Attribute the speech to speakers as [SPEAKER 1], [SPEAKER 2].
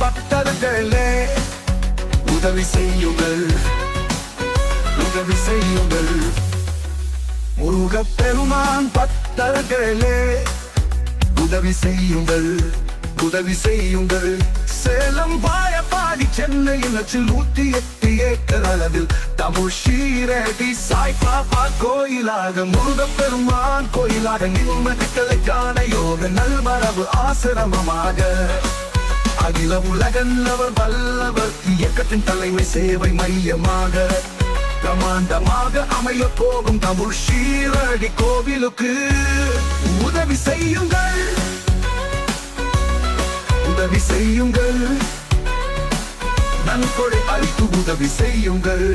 [SPEAKER 1] பக்தர்களே உதவி செய்யுங்கள். உதவி செய்யுங்கள். முருக பெருமான் பக்தர்களே உதவி செய்யுங்கள். உதவி செய்யுங்கள். சேலம் பா சென்னையில் நச்சில் நூத்தி எட்டு ஏக்கர் அளவில் தமிழ் ஷீரடி சாய்பாபா கோயிலாக முருகப்பெருமான் கோயிலாக நிம்மதிக்கலைக்கான யோக நல்மரபு ஆசிரமமாக. அகில உலகல்லவர் வல்லவர் இயக்கத்தின் தலைமை சேவை மையமாக. பிரமாண்டமாக அமைய போகும் தமிழ் ஷீரடி கோவிலுக்கு உதவி செய்யுங்கள். உதவி செய்யுங்கள். நன்கொடை அளித்து உதவி செய்யுங்கள்.